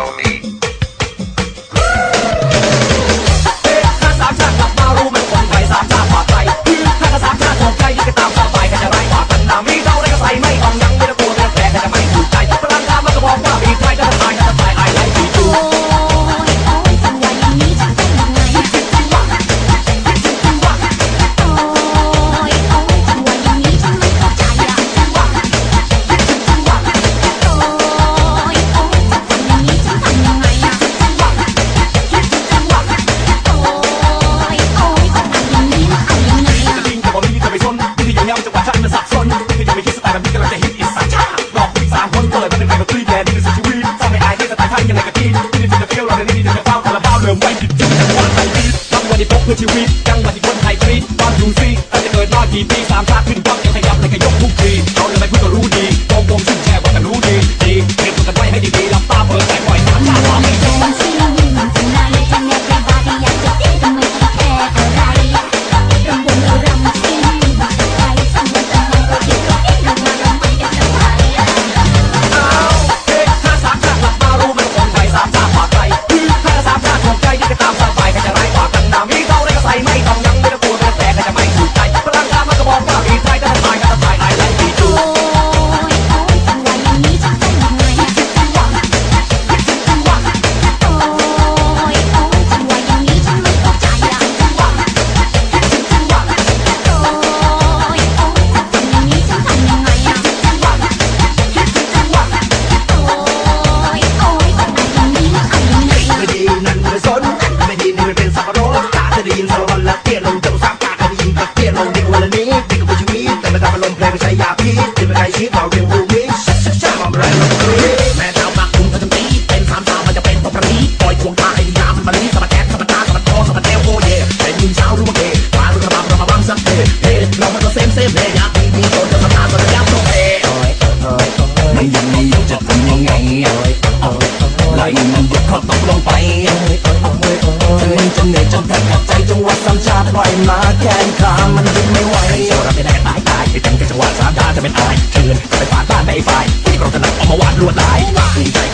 testimony. the key you feel it in the feel like I need it in the foul คาราบาวเริ่มไม่หยุดยุดวันไทยที่ทำวันที่พบเพื่อชีวิตจังวันที่คนไทยทรีตควัมดูซี่ตั้งแต่เกิดมากี่ปีสามชาติขึ้นควางยังขยับและก็ยกทุก 该一个大。 ยังไงไหลมันบุกเข้าตกลงไปเอ้ยมันจะเหนื่อยจนแทบขาดใจจังหวะสามชาปล่อยมาแขนขามันยึงไม่ไหวเราไม่ได้กันตายตายไปตั้งแต่จังหวะสามชาจะเป็นอายเชิญไปฝาดบ้านไปไฟที่เราถนัดเอามาวาดลวดลายดีใจ